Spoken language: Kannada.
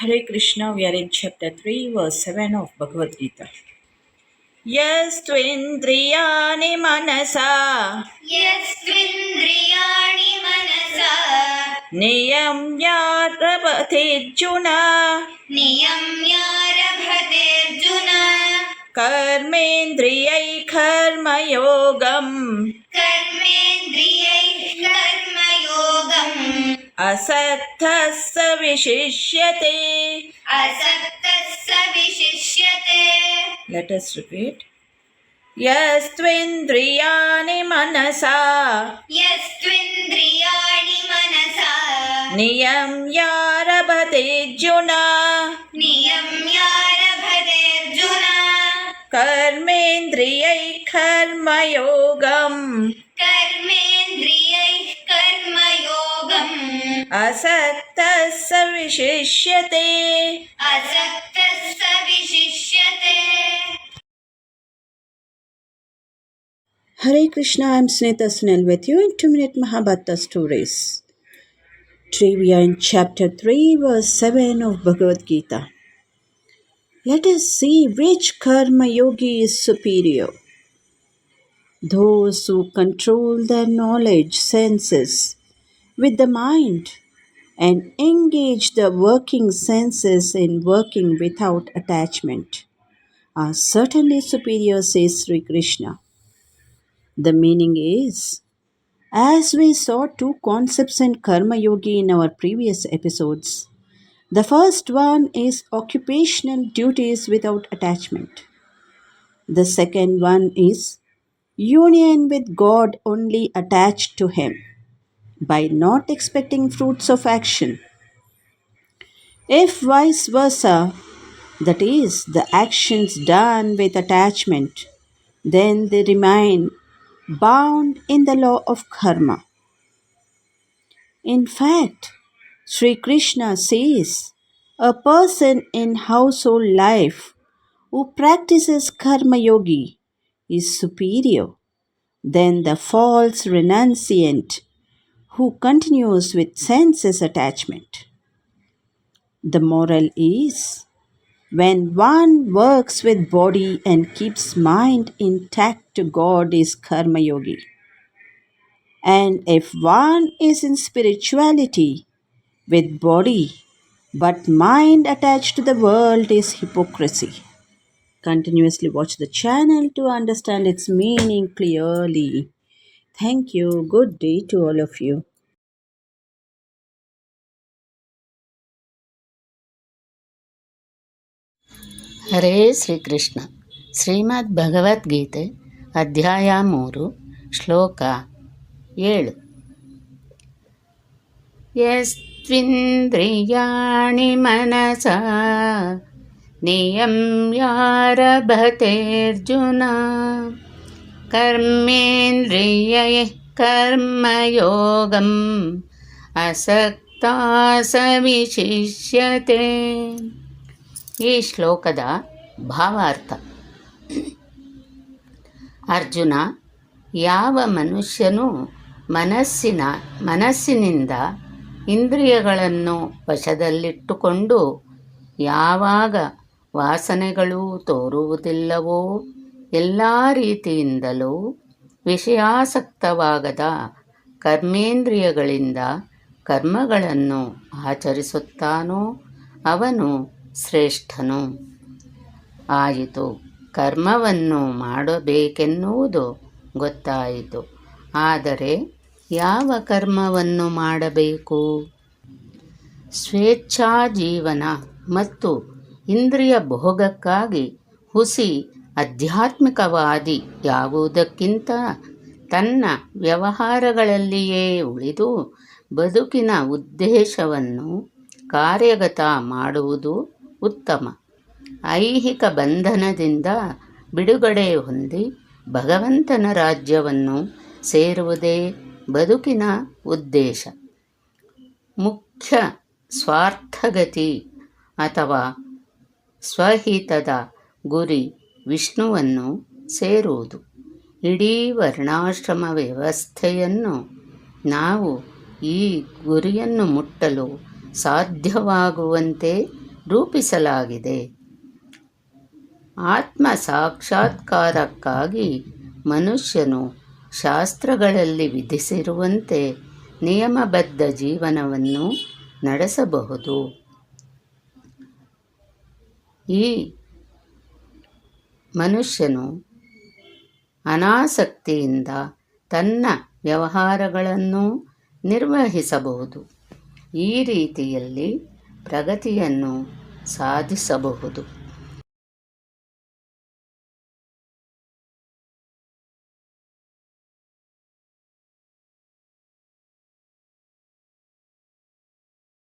Hare Krishna, we are in chapter 3, verse 7 of Bhagavad Gita. यस्त्विन्द्रियाणि मनसा यस्त्विन्द्रियाणि मनसा नियम्यारभतेऽर्जुन नियम्यारभतेऽर्जुन कर्मेन्द्रियै कर्मयोगम् असक्तस्य विशिष्यते। असक्तस्य विशिष्यते। लेट रिपीट यस्त्वेन्द्रियाणि मनसा। यस्त्वेन्द्रियाणि मनसा। नियम्यारभतेऽर्जुना नियम्यारभतेऽर्जुना कर्मेन्द्रियैः कर्मयोगम्। असक्तः स विशिष्यते असक्तः स विशिष्यते Hare Krishna, I am Sunita Sunil with you in 2 Minute Mahabharata Stories. Today we are in chapter 3, verse 7 of Bhagavad Gita. Let us see which karma yogi is superior. Those who control their knowledge senses with the mind and engage the working senses in working without attachment are certainly superior, says Sri Krishna. The meaning is as we saw two concepts in Karma Yogi in our previous episodes, the first one is occupational duties without attachment. The second one is union with God only attached to Him by not expecting fruits of action. If vice versa, that is, the actions done with attachment, then they remain bound in the law of karma. In fact, Sri Krishna says a person in household life who practices karma yogi is superior than the false renunciant who continues with senses attachment. The moral is when one works with body and keeps mind intact to God is karma yogi. And if one is in spirituality with body but mind attached to the world is hypocrisy. Continuously watch the channel to understand its meaning clearly. Thank you. Good day to all of you. Hare Shrikrishna Shrimad Bhagavadgita ಅಧ್ಯಾಯ ಮೂರು ಶ್ಲೋಕ ಏಳು ಯಸ್ತ್ವಿಂದ್ರಿಯಾಣಿ ಮನಸ ನಿಯಮ್ಯಾರಭತೆರ್ಜುನ ಕರ್ಮೇಂದ್ರಿಯ ಕರ್ಮಯೋಗಂ ಅಸಕ್ತಾ ಸ ಈ ಶ್ಲೋಕದ ಭಾವಾರ್ಥ. ಅರ್ಜುನ ಯಾವ ಮನುಷ್ಯನು ಮನಸ್ಸಿನ ಮನಸ್ಸಿನಿಂದ ಇಂದ್ರಿಯಗಳನ್ನು ವಶದಲ್ಲಿಟ್ಟುಕೊಂಡು ಯಾವಾಗ ವಾಸನೆಗಳು ತೋರುವುದಿಲ್ಲವೋ ಎಲ್ಲ ರೀತಿಯಿಂದಲೂ ವಿಷಯಾಸಕ್ತವಾಗದ ಕರ್ಮೇಂದ್ರಿಯಗಳಿಂದ ಕರ್ಮಗಳನ್ನು ಆಚರಿಸುತ್ತಾನೋ ಅವನು ಶ್ರೇಷ್ಠನು. ಆಯಿತು. ಕರ್ಮವನ್ನು ಮಾಡಬೇಕೆನ್ನುವುದು ಗೊತ್ತಾಯಿತು. ಆದರೆ ಯಾವ ಕರ್ಮವನ್ನು ಮಾಡಬೇಕು? ಸ್ವೇಚ್ಛಾ ಜೀವನ ಮತ್ತು ಇಂದ್ರಿಯ ಭೋಗಕ್ಕಾಗಿ ಹುಸಿ ಆಧ್ಯಾತ್ಮಿಕವಾದಿ ಯಾವುದಕ್ಕಿಂತ ತನ್ನ ವ್ಯವಹಾರಗಳಲ್ಲಿಯೇ ಉಳಿದು ಬದುಕಿನ ಉದ್ದೇಶವನ್ನು ಕಾರ್ಯಗತ ಮಾಡುವುದು ಉತ್ತಮ. ಐಹಿಕ ಬಂಧನದಿಂದ ಬಿಡುಗಡೆ ಹೊಂದಿ ಭಗವಂತನ ರಾಜ್ಯವನ್ನು ಸೇರುವುದೇ ಬದುಕಿನ ಉದ್ದೇಶ. ಮುಖ್ಯ ಸ್ವಾರ್ಥಗತಿ ಅಥವಾ ಸ್ವಹಿತದ ಗುರಿ ವಿಷ್ಣುವನ್ನು ಸೇರುವುದು. ಇಡೀ ವರ್ಣಾಶ್ರಮ ವ್ಯವಸ್ಥೆಯನ್ನು ನಾವು ಈ ಗುರಿಯನ್ನು ಮುಟ್ಟಲು ಸಾಧ್ಯವಾಗುವಂತೆ ರೂಪಿಸಲಾಗಿದೆ. ಆತ್ಮ ಸಾಕ್ಷಾತ್ಕಾರಕ್ಕಾಗಿ ಮನುಷ್ಯನು ಶಾಸ್ತ್ರಗಳಲ್ಲಿ ವಿಧಿಸಿರುವಂತೆ ನಿಯಮಬದ್ಧ ಜೀವನವನ್ನು ನಡೆಸಬಹುದು. ಈ ಮನುಷ್ಯನು ಅನಾಸಕ್ತಿಯಿಂದ ತನ್ನ ವ್ಯವಹಾರಗಳನ್ನು ನಿರ್ವಹಿಸಬಹುದು. ಈ ರೀತಿಯಲ್ಲಿ ಪ್ರಗತಿಯನ್ನು ಸಾಧಿಸಬಹುದು.